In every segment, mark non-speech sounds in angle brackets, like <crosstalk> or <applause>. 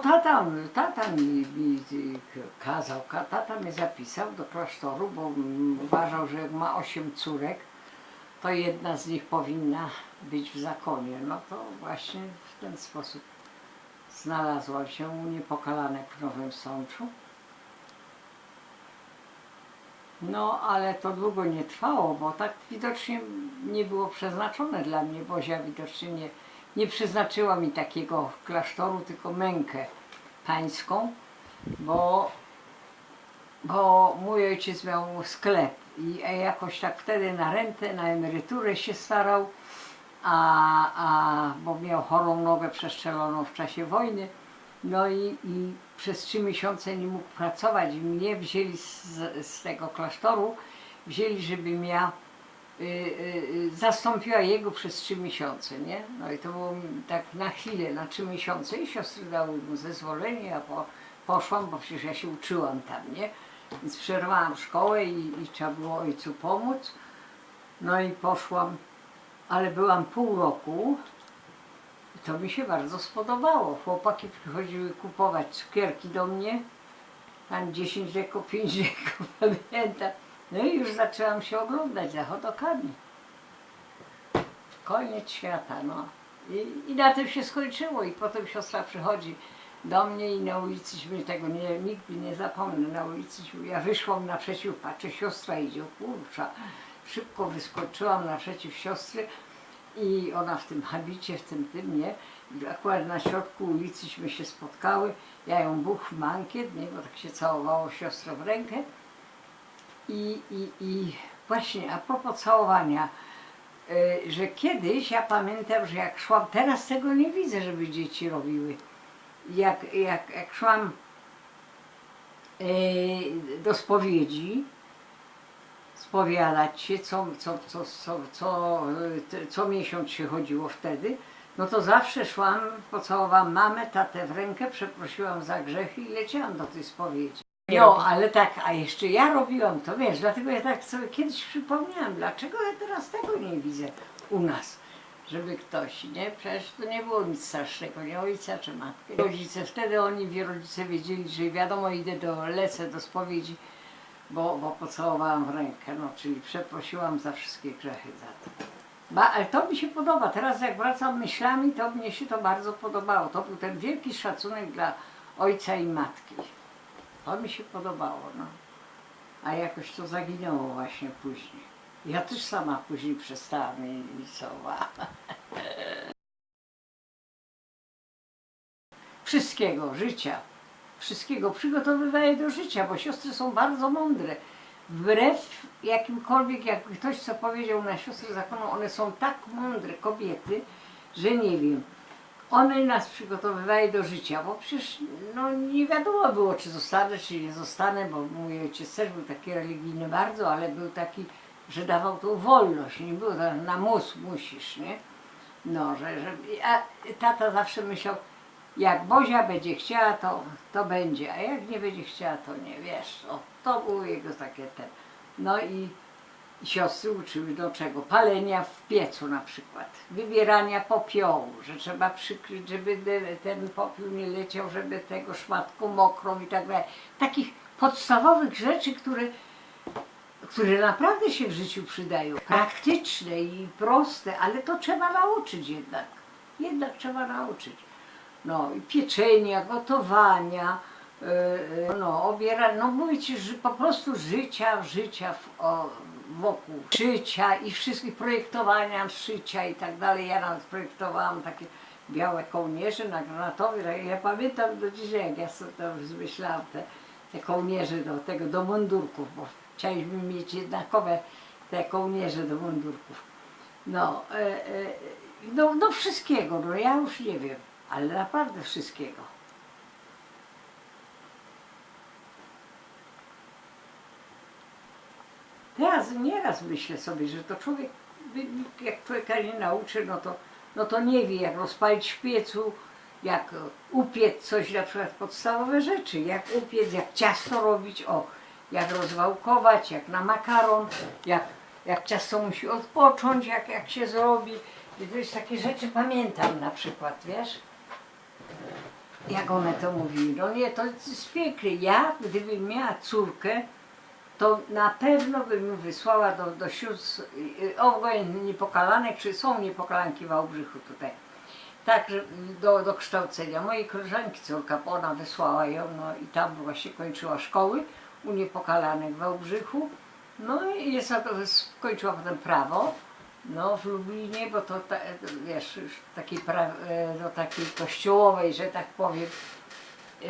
tata, tata mi, mi kazał, ka- tata mnie zapisał do klasztoru, bo uważał, że jak ma osiem córek, to jedna z nich powinna być w zakonie. No to właśnie w ten sposób znalazłam się u Niepokalanek w Nowym Sączu. No, ale to długo nie trwało, bo tak widocznie nie było przeznaczone dla mnie. Bozia widocznie nie, nie przeznaczyła mi takiego klasztoru, tylko mękę pańską, bo, bo mój ojciec miał sklep i jakoś tak wtedy na rentę, na emeryturę się starał, a, a, bo miał chorą nogę przestrzeloną w czasie wojny. No i, i przez trzy miesiące nie mógł pracować mnie wzięli z, z tego klasztoru, wzięli, żebym ja zastąpiła jego przez trzy miesiące, nie? No i to było tak na chwilę, na trzy miesiące i siostry dały mu zezwolenie, ja po, poszłam, bo przecież ja się uczyłam tam, nie? Więc przerwałam szkołę i, i trzeba było ojcu pomóc. No i poszłam, ale byłam pół roku to mi się bardzo spodobało. Chłopaki przychodziły kupować cukierki do mnie, tam 10 deko, 5 deko, pamiętam. No i już zaczęłam się oglądać za chodokami. Koniec świata, no. I, I na tym się skończyło i potem siostra przychodzi do mnie i na ulicyśmy tego nie, nigdy nie zapomnę, na ulicy ja wyszłam naprzeciw, patrzę, siostra idzie, kurcza. Szybko wyskoczyłam naprzeciw siostry i ona w tym habicie, w tym tym, nie? Akurat na środku ulicyśmy się spotkały, ja ją buch mankiet, nie? Bo tak się całowało siostrę w rękę. I, i, I właśnie a propos całowania, y, że kiedyś ja pamiętam, że jak szłam, teraz tego nie widzę, żeby dzieci robiły. Jak, jak, jak szłam y, do spowiedzi, spowiadać się, co, co, co, co, co, co miesiąc się chodziło wtedy, no to zawsze szłam, pocałowałam mamę, tatę w rękę, przeprosiłam za grzechy i leciałam do tej spowiedzi. No, ale tak, a jeszcze ja robiłam to, wiesz, dlatego ja tak sobie kiedyś przypomniałam, dlaczego ja teraz tego nie widzę u nas, żeby ktoś, nie? Przecież to nie było nic strasznego, nie ojca czy matkę. Rodzice, wtedy oni, rodzice wiedzieli, że wiadomo, idę do, lecę do spowiedzi, bo, bo pocałowałam w rękę, no, czyli przeprosiłam za wszystkie grzechy za to. Ba, ale to mi się podoba, teraz jak wracam myślami, to mnie się to bardzo podobało. To był ten wielki szacunek dla ojca i matki. To mi się podobało, no. A jakoś to zaginęło właśnie później. Ja też sama później przestałam całowałam. <laughs> Wszystkiego, życia. Wszystkiego przygotowywaję do życia, bo siostry są bardzo mądre. Wbrew jakimkolwiek, jak ktoś co powiedział na siostry zakonu, one są tak mądre kobiety, że nie wiem. One nas przygotowywały do życia, bo przecież no, nie wiadomo było, czy zostanę, czy nie zostanę, bo mój ojciec też był taki religijny bardzo, ale był taki, że dawał tą wolność, nie było tak, na mus musisz, nie? No, że, że a tata zawsze myślał, jak Bozia będzie chciała, to, to będzie, a jak nie będzie chciała, to nie, wiesz, o, to było jego takie ten. No i siostry uczyły do czego? Palenia w piecu na przykład, wybierania popiołu, że trzeba przykryć, żeby ten popiół nie leciał, żeby tego szmatką mokrą i tak dalej. Takich podstawowych rzeczy, które, które naprawdę się w życiu przydają. Praktyczne i proste, ale to trzeba nauczyć jednak. Jednak trzeba nauczyć. No i pieczenia, gotowania, no obierania, no mówię ci, że po prostu życia, życia w, o, wokół szycia i wszystkich projektowania szycia i tak dalej. Ja nawet projektowałam takie białe kołnierze na granatowy. tak Ja pamiętam do dzisiaj, jak ja sobie tam zmyślałam te, te kołnierze do tego, do mundurków, bo chcieliśmy mieć jednakowe te kołnierze do mundurków. No, e, e, no, no wszystkiego, no ja już nie wiem, ale naprawdę wszystkiego. Teraz nieraz myślę sobie, że to człowiek, jak człowieka nie nauczy, no to, no to nie wie, jak rozpalić w piecu, jak upiec coś, na przykład podstawowe rzeczy, jak upiec, jak ciasto robić, o, jak rozwałkować, jak na makaron, jak, jak ciasto musi odpocząć, jak, jak się zrobi. I to jest takie rzeczy pamiętam na przykład, wiesz? Jak one to mówiły. No nie, to jest piękne. Ja, gdybym miała córkę, to na pewno bym wysłała do, do sióstr y, obojętnie niepokalanek, czy są niepokalanki w Wałbrzychu tutaj. Także do, do kształcenia. Mojej koleżanki córka, ona wysłała ją, no i tam właśnie kończyła szkoły u niepokalanek w Wałbrzychu. No i jest, skończyła potem prawo, no w Lublinie, bo to ta, wiesz, już takiej, pra, e, do takiej kościołowej, że tak powiem,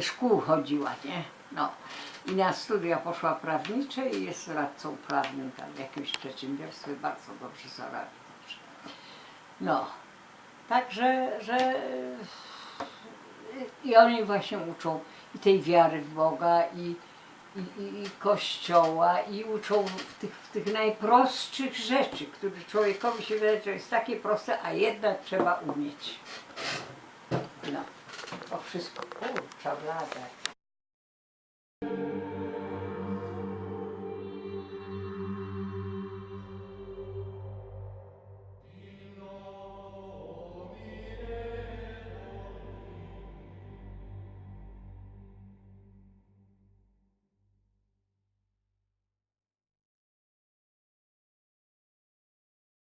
szkół chodziła, nie? No. I na studia poszła prawnicze i jest radcą prawnym tam w jakimś przedsiębiorstwie, bardzo dobrze zarabia. No. Także, że i oni właśnie uczą i tej wiary w Boga i, i, i, i Kościoła i uczą w tych, w tych najprostszych rzeczy, które człowiekowi się wydaje, że jest takie proste, a jednak trzeba umieć. No, to wszystko, kurczę, blada.